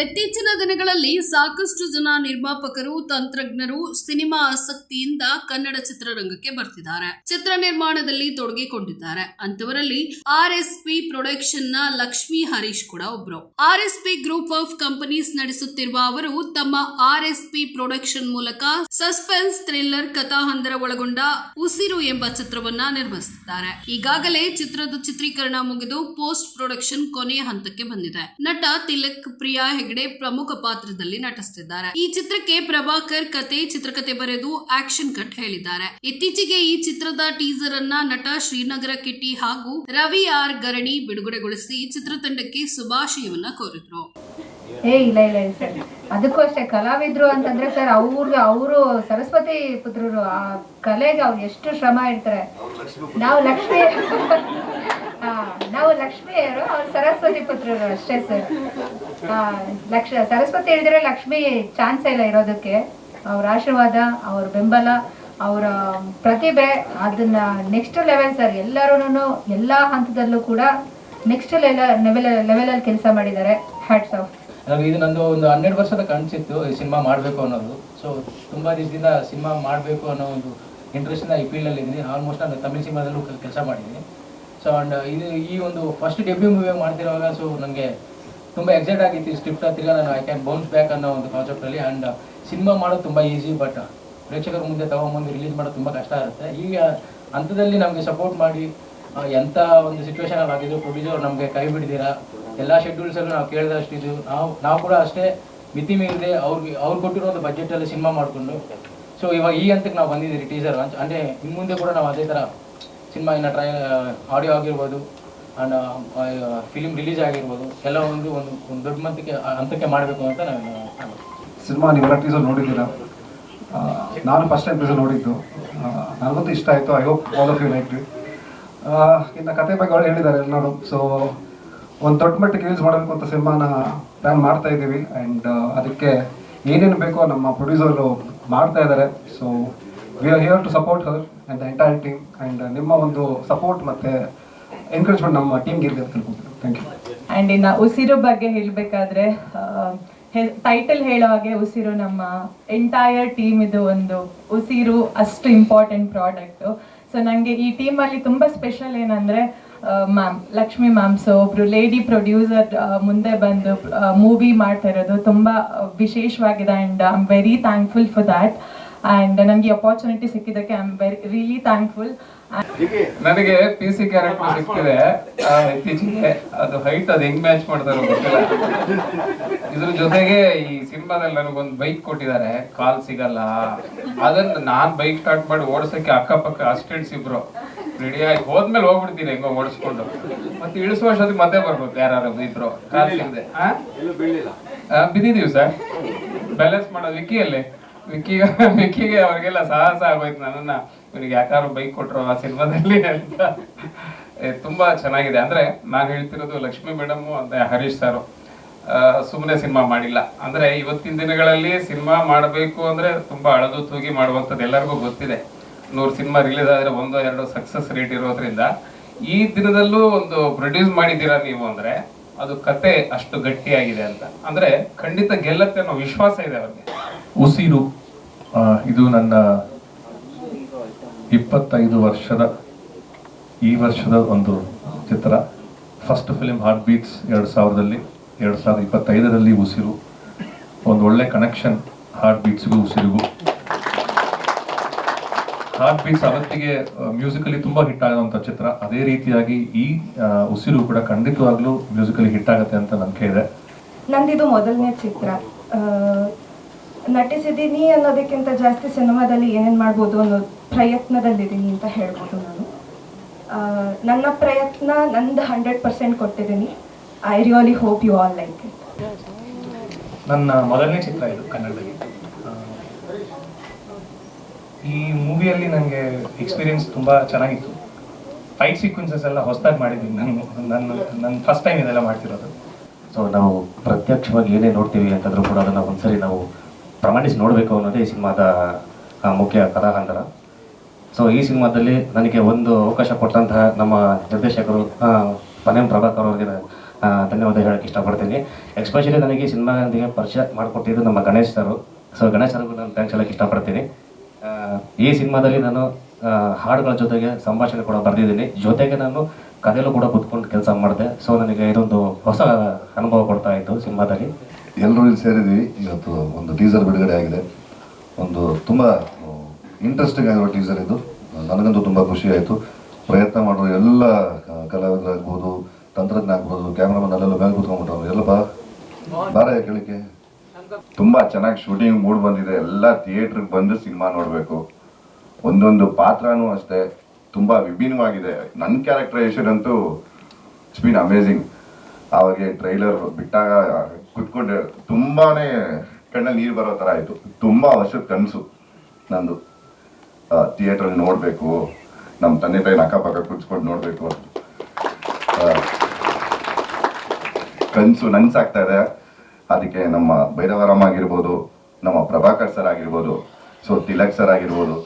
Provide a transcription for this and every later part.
ಇತ್ತೀಚಿನ ದಿನಗಳಲ್ಲಿ ಸಾಕಷ್ಟು ಜನ ನಿರ್ಮಾಪಕರು, ತಂತ್ರಜ್ಞರು ಸಿನಿಮಾ ಆಸಕ್ತಿಯಿಂದ ಕನ್ನಡ ಚಿತ್ರರಂಗಕ್ಕೆ ಬರ್ತಿದ್ದಾರೆ. ಚಿತ್ರ ನಿರ್ಮಾಣದಲ್ಲಿ ತೊಡಗಿಕೊಂಡಿದ್ದಾರೆ. ಅಂತವರಲ್ಲಿ ಆರ್ ಎಸ್ ಪಿ ಪ್ರೊಡಕ್ಷನ್ನ ಲಕ್ಷ್ಮಿ ಹರೀಶ್ ಕೂಡ ಒಬ್ರು. R S P group of companies ನಡೆಸುತ್ತಿರುವ ಅವರು ತಮ್ಮ ಆರ್ ಎಸ್ ಪಿ ಪ್ರೊಡಕ್ಷನ್ ಮೂಲಕ ಸಸ್ಪೆನ್ಸ್, ಥ್ರಿಲ್ಲರ್, ಕಥಾಹಂದರ ಒಳಗೊಂಡ ಉಸಿರು ಎಂಬ ಚಿತ್ರವನ್ನ ನಿರ್ಮಿಸುತ್ತಿದ್ದಾರೆ. ಈಗಾಗಲೇ ಚಿತ್ರದ ಚಿತ್ರೀಕರಣ ಮುಗಿದು ಪೋಸ್ಟ್ ಪ್ರೊಡಕ್ಷನ್ ಕೊನೆಯ ಹಂತಕ್ಕೆ ಬಂದಿದೆ. ನಟ ತಿಲಕ್ ಪ್ರಿಯಾ ಹೆಗಡೆ ಪ್ರಮುಖ ಪಾತ್ರದಲ್ಲಿ ನಟಿಸುತ್ತಿದ್ದಾರೆ ಈ ಚಿತ್ರಕ್ಕೆ ಪ್ರಭಾಕರ್ ಕತೆ ಚಿತ್ರಕತೆ ಬರೆದು ಆಕ್ಷನ್ ಕಟ್ ಹೇಳಿದ್ದಾರೆ. ಇತ್ತೀಚೆಗೆ ಈ ಚಿತ್ರದ ಟೀಸರ್ ಅನ್ನ ನಟ ಶ್ರೀನಗರ ಕಿಟ್ಟಿ ಹಾಗೂ ರವಿ ಆರ್ ಗರಣಿ ಬಿಡುಗಡೆಗೊಳಿಸಿ ಚಿತ್ರತಂಡಕ್ಕೆ ಶುಭಾಶಯವನ್ನ ಕೋರಿದ್ರು. ಏ ಇಲ್ಲ ಇಲ್ಲ ಸರ್. ಅದಕ್ಕೂ ಅಷ್ಟೇ ಕಲಾವಿದ್ರು ಅಂತಂದ್ರೆ ಸರ್ ಅವ್ರಿಗೆ ಅವರು ಸರಸ್ವತಿ ಪುತ್ರರು ಆ ಕಲೆಗೆ ಅವ್ರು ಎಷ್ಟು ಶ್ರಮ ಇರ್ತಾರೆ ನಾವು ಲಕ್ಷ್ಮಿ ನಾವು ಲಕ್ಷ್ಮಿಯರು, ಅವ್ರು ಸರಸ್ವತಿ ಪುತ್ರರು ಅಷ್ಟೇ ಸರ್ ಲಕ್ಷ, ಸರಸ್ವತಿ ಹೇಳಿದ್ರೆ ಲಕ್ಷ್ಮಿ ಚಾನ್ಸ್ ಇಲ್ಲ ಇರೋದಕ್ಕೆ. ಅವ್ರ ಆಶೀರ್ವಾದ, ಅವ್ರ ಬೆಂಬಲ, ಅವರ ಪ್ರತಿಭೆ, ಅದನ್ನ ನೆಕ್ಸ್ಟ್ ಲೆವೆಲ್ ಸರ್ ಎಲ್ಲರೂ ಎಲ್ಲಾ ಹಂತದಲ್ಲೂ ಕೂಡ ನೆಕ್ಸ್ಟ್ ಲೆವೆಲ್ ಲೆವೆಲಲ್ಲಿ ಕೆಲಸ ಮಾಡಿದ್ದಾರೆ ಹ್ಯಾಟ್ಸ್ ಆಫ್ ಇದು ನಂದು ಒಂದು ಹನ್ನೆರಡು ವರ್ಷದ ಕನಸಿತ್ತು ಈ ಸಿನಿಮಾ ಮಾಡಬೇಕು ಅನ್ನೋದು. ಸೊ ತುಂಬ ದಿನದಿಂದ ಸಿನಿಮಾ ಮಾಡಬೇಕು ಅನ್ನೋ ಒಂದು ಇಂಟ್ರೆಸ್ಟಿಂದ ಈ ಫೀಲ್ಡಲ್ಲಿ ಇದ್ದೀನಿ. ಆಲ್ಮೋಸ್ಟ್ ನಾನು ತಮಿಳು ಸಿನಿಮಾದಲ್ಲೂ ಕೆಲಸ ಮಾಡಿದ್ದೀನಿ. ಸೊ ಅಂಡ್ ಇದು ಈ ಒಂದು ಫಸ್ಟ್ ಡೆಬ್ಯೂ ಮೂವಿ ಮಾಡ್ತಿರುವಾಗ ಸೊ ನನಗೆ ತುಂಬ ಎಕ್ಸೈಟ್ ಆಗಿತ್ತು ಈ ಸ್ಕ್ರಿಪ್ಟ್ ತಿರ್ಗಾ ನಾನು ಐ ಕ್ಯಾನ್ ಬೌನ್ಸ್ ಬ್ಯಾಕ್ ಅನ್ನೋ ಒಂದು ಕಾನ್ಸೆಪ್ಟಲ್ಲಿ ಆ್ಯಂಡ್ ಸಿನಿಮಾ ಮಾಡೋದು ತುಂಬ ಈಸಿ ಬಟ್ ಪ್ರೇಕ್ಷಕರ ಮುಂದೆ ತಗೊಂಬಂದು ರಿಲೀಸ್ ಮಾಡೋದು ತುಂಬ ಕಷ್ಟ ಆಗುತ್ತೆ. ಈಗ ಹಂತದಲ್ಲಿ ನಮಗೆ ಸಪೋರ್ಟ್ ಮಾಡಿ ಎಂಥ ಒಂದು ಸಿಚುವೇಶನಲ್ಲಿ ಆಗಿದ್ರು ಪ್ರೊಡ್ಯೂಸರ್ ನಮಗೆ ಕೈ ಬಿಡ್ದಿರಾ? ಎಲ್ಲ ಶೆಡ್ಯೂಲ್ಸಲ್ಲೂ ನಾವು ಕೇಳಿದಷ್ಟು ಇದು. ನಾವು ನಾವು ಕೂಡ ಅಷ್ಟೇ ಮಿತಿ ಮೀರಿದೆ. ಅವ್ರಿಗೆ, ಅವ್ರು ಕೊಟ್ಟಿರೋ ಒಂದು ಬಜೆಟಲ್ಲಿ ಸಿನಿಮಾ ಮಾಡಿಕೊಂಡು. ಸೊ ಇವಾಗ ಈ ಹಂತಕ್ಕೆ ನಾವು ಬಂದಿದ್ದೀರಿ ಟೀಸರ್ ಅಂದರೆ ಇನ್ನು ಮುಂದೆ ಕೂಡ ನಾವು ಅದೇ ಥರ ಸಿನಿಮಾ ಇನ್ನು ಟ್ರೈ ಆಡಿಯೋ ಆಗಿರ್ಬೋದು ಆ್ಯಂಡ್ ಫಿಲಿಮ್ ರಿಲೀಸ್ ಆಗಿರ್ಬೋದು ಎಲ್ಲ ಒಂದು ಒಂದು ಒಂದು ದೊಡ್ಡ ಮಂತಿಗೆ ಹಂತಕ್ಕೆ ಮಾಡಬೇಕು ಅಂತ ನಾನು ಸಿನಿಮಾ ನೀವೆಲ್ಲ ಟೀಸರ್ ನೋಡಿದ್ದೀರಾ? ನಾನು ಫಸ್ಟ್ ಟೈಮ್ ಟೀಸರ್ ನೋಡಿದ್ದು. ನನಗಂತೂ ಇಷ್ಟ ಆಯಿತು. I hope all of you like ಇನ್ನು ಕತೆ ಬಗ್ಗೆ ಅವ್ರು ಹೇಳಿದ್ದಾರೆ ಎಲ್ಲರೂ. ಸೊ ಒಂದು ದೊಡ್ಡ ಮಟ್ಟಿಗೆ ಯೂಸ್ ಮಾಡಬೇಕು ಅಂತ ಸಿನಿಮಾನ ಪ್ಲ್ಯಾನ್ ಮಾಡ್ತಾ ಇದ್ದೀವಿ. ಆ್ಯಂಡ್ ಅದಕ್ಕೆ ಏನೇನು ಬೇಕೋ ನಮ್ಮ ಪ್ರೊಡ್ಯೂಸರು ಮಾಡ್ತಾ ಇದ್ದಾರೆ. So we are here to support her the entire team and ನಿಮ್ಮ ಒಂದು ಸಪೋರ್ಟ್ ಮತ್ತೆ ಎನ್ಕರೇಜ್ಮೆಂಟ್ ನಮ್ಮ ಟೀಮ್ಗೆ ಇರಲಿ ಅಂತ ಥ್ಯಾಂಕ್ ಯು ಅಂಡ್ ಇನ್ನು ಉಸಿರು ಬಗ್ಗೆ ಹೇಳಬೇಕಾದ್ರೆ ಟೈಟಲ್ ಹೇಳೋ ಹಾಗೆ ಉಸಿರು ನಮ್ಮ ಎಂಟೈರ್ ಟೀಮ್ ಇದು ಒಂದು ಉಸಿರು ಅಷ್ಟು ಇಂಪಾರ್ಟೆಂಟ್ ಪ್ರಾಡಕ್ಟು ಸೊ ನನಗೆ ಈ ಟೀಮಲ್ಲಿ ತುಂಬ ಸ್ಪೆಷಲ್ ಏನಂದರೆ ಮ್ಯಾಮ್ ಲಕ್ಷ್ಮಿ ಮ್ಯಾಮ್ ಸೊ ಒಬ್ರು ಲೇಡಿ ಪ್ರೊಡ್ಯೂಸರ್ ಮುಂದೆ ಬಂದು ಮೂವಿ ಮಾಡ್ತಾ ಇರೋದು ತುಂಬ ವಿಶೇಷವಾಗಿದೆ and I am very thankful for that and ನನಗೆ opportunity ಸಿಕ್ಕಿದ್ದಕ್ಕೆ I am very really thankful ನನಗೆ ಪಿ ಸಿ ಕ್ಯಾರೆಕ್ಟರ್ ಸಿಕ್ಕಿದೆ. ಆ, ಇತ್ತೀಚೆಗೆ ಅದು ಹೈಟ್ ಅದು ಹೆಂಗ್ ಮ್ಯಾಚ್ ಮಾಡ್ತಾರೋ ಗೊತ್ತಿಲ್ಲ. ಇದ್ರ ಜೊತೆಗೆ ಈ ಸಿನಿಮಾದಲ್ಲಿ ನನಗೊಂದು ಬೈಕ್ ಕೊಟ್ಟಿದ್ದಾರೆ. ಕಾಲ್ ಸಿಗಲ್ಲ. ಅದನ್ನ ನಾನ್ ಬೈಕ್ ಸ್ಟಾರ್ಟ್ ಮಾಡಿ ಓಡಿಸಕ್ಕೆ ಅಕ್ಕಪಕ್ಕ ಅಸಿಸ್ಟೆಂಟ್ಸ್ ಇಬ್ರು. ರೆಡಿ ಆಗಿ ಹೋದ್ಮೇಲೆ ಹೋಗ್ಬಿಡ್ತೀನಿ ಹೆಂಗೋ ಓಡಿಸ್ಕೊಂಡು. ಮತ್ತೆ ಇಳಿಸುವ ಅಷ್ಟೊತ್ತಿಗೆ ಮತ್ತೆ ಬರ್ಬೇಕು ಯಾರು ಇಬ್ರು. ಕಾಲ್ ಸಿಗದೆ. ಬಿದ್ದಿದೀವಿ ಸರ್. ಬ್ಯಾಲೆನ್ಸ್ ಮಾಡೋದು ವಿಕ್ಕಿಯಲ್ಲಿ ವಿಕ್ಕಿಗೆ ವಿಕ್ಕಿಗೆ ಅವ್ರಿಗೆಲ್ಲ ಸಾಹಸ ಆಗೋಯ್ತು ನನ್ನನ್ನ. ಇವ್ರಿಗೆ ಯಾಕಾದ್ರು ಬೈಕ್ ಕೊಟ್ರು ಆ ಸಿನಿಮಾದಲ್ಲಿ ಅಂತ. ತುಂಬಾ ಚೆನ್ನಾಗಿದೆ. ಅಂದ್ರೆ ನಾನು ಹೇಳ್ತಿರೋದು ಲಕ್ಷ್ಮಿ ಮೇಡಮ್ ಅಂತ ಹರೀಶ್ ಸರ್. ಸುಮ್ಮನೆ ಸಿನಿಮಾ ಮಾಡಿಲ್ಲ. ಅಂದ್ರೆ ಇವತ್ತಿನ ದಿನಗಳಲ್ಲಿ ಸಿನಿಮಾ ಮಾಡಬೇಕು ಅಂದ್ರೆ ತುಂಬಾ ಅಳದು ತೂಗಿ ಮಾಡುವಂಥದ್ದು ಎಲ್ಲರಿಗೂ ಗೊತ್ತಿದೆ. ನೂರು ಸಿನಿಮಾ ರಿಲೀಸ್ ಆದರೆ ಒಂದು, ಎರಡು ಸಕ್ಸಸ್ ರೇಟ್ ಇರೋದ್ರಿಂದ. ಈ ದಿನದಲ್ಲೂ ಒಂದು ಪ್ರೊಡ್ಯೂಸ್ ಮಾಡಿದ್ದೀರಾ ನೀವು ಅಂದ್ರೆ ಅದು ಕತೆ ಅಷ್ಟು ಗಟ್ಟಿಯಾಗಿದೆ ಅಂತ. ಅಂದ್ರೆ ಖಂಡಿತ ಗೆಲ್ಲತ್ತೆ ಅನ್ನೋ ವಿಶ್ವಾಸ ಇದೆ ಅವ್ರಿಗೆ. ಉಸಿರು ಇದು ನನ್ನ ಇಪ್ಪತ್ತೈದು ವರ್ಷದ, ಈ ವರ್ಷದ ಒಂದು ಚಿತ್ರ. ಫಸ್ಟ್ ಫಿಲಿಮ್ ಹಾರ್ಟ್ ಬೀಟ್ಸ್ ಎರಡು ಸಾವಿರದಲ್ಲಿ, ಎರಡು ಸಾವಿರದ ಇಪ್ಪತ್ತೈದರಲ್ಲಿ ಉಸಿರು. ಒಂದು ಒಳ್ಳೆ ಕನೆಕ್ಷನ್ ಹಾರ್ಟ್ ಬೀಟ್ಸ್ಗೂ ಉಸಿರಿಗೂ. ಹಾರ್ಟ್ ಬೀಟ್ಸ್ ಅವತ್ತಿಗೆ ಮ್ಯೂಸಿಕಲಿ ತುಂಬ ಹಿಟ್ ಆಗುವಂಥ ಚಿತ್ರ. ಅದೇ ರೀತಿಯಾಗಿ ಈ ಉಸಿರು ಕೂಡ ಖಂಡಿತವಾಗ್ಲೂ ಮ್ಯೂಸಿಕಲಿ ಹಿಟ್ ಆಗುತ್ತೆ ಅಂತ ನಂಬಿಕೆ ಇದೆ. ನಂದಿದು ಮೊದಲನೇ ಚಿತ್ರ. ನಟಿಸಿದ್ದೀನಿ ಅನ್ನೋದಕ್ಕಿಂತ ಜಾಸ್ತಿ ಸಿನಿಮಾದಲ್ಲಿ ಏನೇನು ಮಾಡ್ಬೋದು ಅನ್ನೋ ಪ್ರಯತ್ನದಲ್ಲಿದ್ದೀನಿ ಅಂತ ಹೇಳ್ಬೋದು ನಾನು. ನನ್ನ ಪ್ರಯತ್ನ ನಂದು ಹಂಡ್ರೆಡ್ ಪರ್ಸೆಂಟ್ ಕೊಟ್ಟಿದ್ದೀನಿ. I really hope you all like it. ನನ್ನ ಮೊದಲನೇ ಚಿತ್ರ ಇದು ಕನ್ನಡದಲ್ಲಿ. ಈ ಮೂವಿಯಲ್ಲಿ ನನಗೆ ಎಕ್ಸ್ಪೀರಿಯನ್ಸ್ ತುಂಬ ಚೆನ್ನಾಗಿತ್ತು. ಫೈಟ್ ಸೀಕ್ವೆನ್ಸಸ್ ಎಲ್ಲ ಹೊಸದಾಗಿ ಮಾಡಿದ್ದೀನಿ ನಾನು. ನನ್ನ ನನ್ನ ಫಸ್ಟ್ ಟೈಮ್ ಇದೆಲ್ಲ ಮಾಡ್ತಿರೋದು. ಸೊ ನಾವು ಪ್ರತ್ಯಕ್ಷವಾಗಿ ಏನೇ ನೋಡ್ತೀವಿ ಅಂತಂದ್ರೂ ಕೂಡ ಅದನ್ನು ಒಂದ್ಸರಿ ನಾವು ಪ್ರಮಾಣಿಸಿ ನೋಡಬೇಕು ಅನ್ನೋದೇ ಈ ಸಿನಿಮಾದ ಮುಖ್ಯ ಕಥಾಹಂತರ ಸೊ ಈ ಸಿನಿಮಾದಲ್ಲಿ ನನಗೆ ಒಂದು ಅವಕಾಶ ಕೊಟ್ಟಂತಹ ನಮ್ಮ ನಿರ್ದೇಶಕರು ಪನೇಮ್ ಪ್ರಭಾಕರ್ ಅವರಿಗೆ ಧನ್ಯವಾದ ಹೇಳಕ್ಕೆ ಇಷ್ಟಪಡ್ತೀನಿ. ಎಕ್ಸ್ಪೆಷಲಿ ನನಗೆ ಸಿನಿಮಾದೊಂದಿಗೆ ಪರಿಚಯ ಮಾಡಿಕೊಟ್ಟಿದ್ದು ನಮ್ಮ ಗಣೇಶ್ ಸರು ಸೊ ಗಣೇಶ್ ಸರ್ಗೂ ನಾನು ಥ್ಯಾಂಕ್ಸ್ ಹೇಳಕ್ಕೆ ಇಷ್ಟಪಡ್ತೀನಿ. ಈ ಸಿನಿಮಾದಲ್ಲಿ ನಾನು ಹಾಡುಗಳ ಜೊತೆಗೆ ಸಂಭಾಷಣೆ ಕೂಡ ಬರೆದಿದ್ದೀನಿ. ಜೊತೆಗೆ ನಾನು ಕಥೆಯಲ್ಲೂ ಕೂಡ ಕೂತ್ಕೊಂಡು ಕೆಲಸ ಮಾಡಿದೆ. ಸೊ ನನಗೆ ಇದೊಂದು ಹೊಸ ಅನುಭವ ಕೊಡ್ತಾ ಇತ್ತು ಸಿನಿಮಾದಲ್ಲಿ. ಎಲ್ಲರೂ ಇಲ್ಲಿ ಸೇರಿದ್ವಿ. ಇವತ್ತು ಒಂದು ಟೀಸರ್ ಬಿಡುಗಡೆ ಆಗಿದೆ. ಒಂದು ತುಂಬ ಇಂಟ್ರೆಸ್ಟಿಂಗ್ ಆಗಿರೋ ಟೀಸರ್ ಇದು. ನನಗಂತೂ ತುಂಬ ಖುಷಿ ಆಯಿತು. ಪ್ರಯತ್ನ ಮಾಡೋ ಎಲ್ಲ ಕಲಾವಿದರಾಗ್ಬೋದು, ತಂತ್ರಜ್ಞ ಆಗ್ಬೋದು ಕ್ಯಾಮ್ರಾಮನ್ ಅಲ್ಲೆಲ್ಲ ಮೇಲೆ ಕೂತ್ಕೊಂಡ್ಬಿಟ್ಟು ಎಲ್ಲ ಬಾ ಬಾರ ಕೇಳಿಕೆ ತುಂಬ ಚೆನ್ನಾಗಿ ಶೂಟಿಂಗ್ ಮೂಡ್ ಬಂದಿದೆ. ಎಲ್ಲ ಥಿಯೇಟ್ರಿಗೆ ಬಂದು ಸಿನಿಮಾ ನೋಡಬೇಕು. ಒಂದೊಂದು ಪಾತ್ರನೂ ಅಷ್ಟೇ. ತುಂಬಾ ವಿಭಿನ್ನವಾಗಿದೆ. ನನ್ನ ಕ್ಯಾರೆಕ್ಟರೈಸೇಷನ್ ಅಂತೂ ಇಟ್ಸ್ ಬೀನ್ ಅಮೇಝಿಂಗ್ ಅವಾಗೆ ಟ್ರೈಲರ್ ಬಿಟ್ಟಾಗ ಕುತ್ಕೊಂಡೆ, ತುಂಬಾನೇ ಕಣ್ಣಲ್ಲಿ ನೀರು ಬರೋ ಥರ ಆಯಿತು. ತುಂಬ ವರ್ಷದ ಕನಸು ನಂದು. ಥಿಯೇಟ್ರಲ್ಲಿ ನೋಡಬೇಕು ನಮ್ಮ ತಂದೆ ತಾಯಿನ ಅಕ್ಕಪಕ್ಕ ಕುತ್ಕೊಂಡು ನೋಡಬೇಕು ಕನಸು ನನ್ಸಾಗ್ತಾ ಇದೆ. ಅದಕ್ಕೆ ನಮ್ಮ ಭೈರವರಾಮ್ ಆಗಿರ್ಬೋದು, ನಮ್ಮ ಪ್ರಭಾಕರ್ ಸರ್ ಆಗಿರ್ಬೋದು, ಸೊ ತಿಲಕ್ ಸರ್ ಆಗಿರ್ಬೋದು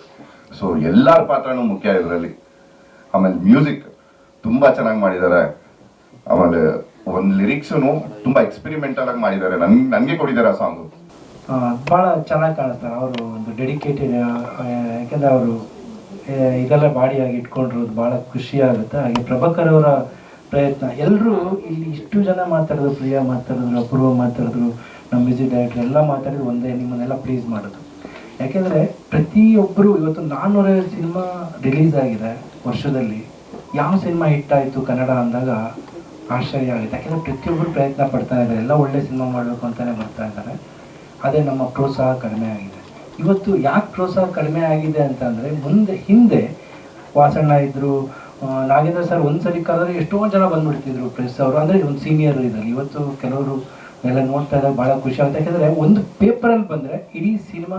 ಸೊ ಎಲ್ಲರ ಪಾತ್ರನೂ ಮುಖ್ಯ ಇದರಲ್ಲಿ. ಆಮೇಲೆ ಮ್ಯೂಸಿಕ್ ತುಂಬ ಚೆನ್ನಾಗಿ ಮಾಡಿದ್ದಾರೆ ಆಮೇಲೆ ಒಂದು ಲಿರಿಕ್ಸು ತುಂಬ ಎಕ್ಸ್ಪೆರಿಮೆಂಟಲ್ ಆಗಿ ಮಾಡಿದ್ದಾರೆ ನನ್ಗೆ ನನಗೆ ಕೊಡಿದ್ದಾರೆ ಆ ಸಾಂಗು ಭಾಳ ಚೆನ್ನಾಗಿ ಕಾಣಿಸ್ತಾರೆ ಅವರು ಒಂದು ಡೆಡಿಕೇಟೆಡ್ ಯಾಕೆಂದರೆ ಅವರು ಇದೆಲ್ಲ ಬಾಡಿಯಾಗಿ ಇಟ್ಕೊಂಡಿರೋದು ಭಾಳ ಖುಷಿ ಆಗುತ್ತೆ. ಹಾಗೆ ಪ್ರಭಾಕರ್ ಅವರ ಪ್ರಯತ್ನ. ಎಲ್ಲರೂ ಇಲ್ಲಿ ಇಷ್ಟು ಜನ ಮಾತಾಡಿದ್ರು, ಪ್ರಿಯಾ ಮಾತಾಡಿದ್ರು, ಅಪೂರ್ವ ಮಾತಾಡಿದ್ರು, ನಮ್ಮ ಮ್ಯೂಸಿಕ್ ಡೈರೆಕ್ಟರ್ ಎಲ್ಲ ಮಾತಾಡಿದ್ರು, ಒಂದೇ ನಿಮ್ಮನ್ನೆಲ್ಲ ಪ್ಲೀಸ್ ಮಾಡೋದು ಯಾಕೆಂದರೆ ಪ್ರತಿಯೊಬ್ಬರು ಇವತ್ತು ನಾನ್ನೂರ ಸಿನಿಮಾ ರಿಲೀಸ್ ಆಗಿದೆ ವರ್ಷದಲ್ಲಿ. ಯಾವ ಸಿನಿಮಾ ಹಿಟ್ ಆಯಿತು ಕನ್ನಡ ಅಂದಾಗ ಆಶ್ಚರ್ಯ ಆಗುತ್ತೆ. ಯಾಕೆಂದರೆ ಪ್ರತಿಯೊಬ್ಬರು ಪ್ರಯತ್ನ ಪಡ್ತಾ ಇದ್ದಾರೆ. ಎಲ್ಲ ಒಳ್ಳೆ ಸಿನಿಮಾ ಮಾಡಬೇಕು ಅಂತಲೇ ಬರ್ತಾ ಇದ್ದಾರೆ. ಅದೇ ನಮ್ಮ ಪ್ರೋತ್ಸಾಹ ಕಡಿಮೆ ಆಗಿದೆ. ಇವತ್ತು ಯಾಕೆ ಪ್ರೋತ್ಸಾಹ ಕಡಿಮೆ ಆಗಿದೆ ಅಂತಂದರೆ ಮುಂದೆ, ಹಿಂದೆ ವಾಸಣ್ಣ ಇದ್ದರು ನಾಗೇಂದ್ರ ಸರ್ ಒಂದು ಸರಿ ಕರೆದ್ರೆ ಎಷ್ಟೋ ಜನ ಬಂದ್ಬಿಡ್ತಿದ್ರು ಪ್ರೆಸ್ ಅವರು. ಅಂದರೆ ಒಂದು ಸೀನಿಯರ್ ಇದ್ದಾರೆ ಇವತ್ತು ಕೆಲವರು ಎಲ್ಲ ನೋಡ್ತಾ ಇದ್ದಾಗ ಭಾಳ ಖುಷಿ ಆಗುತ್ತೆ. ಯಾಕೆಂದರೆ ಒಂದು ಪೇಪರಲ್ಲಿ ಬಂದರೆ ಇಡೀ ಸಿನಿಮಾ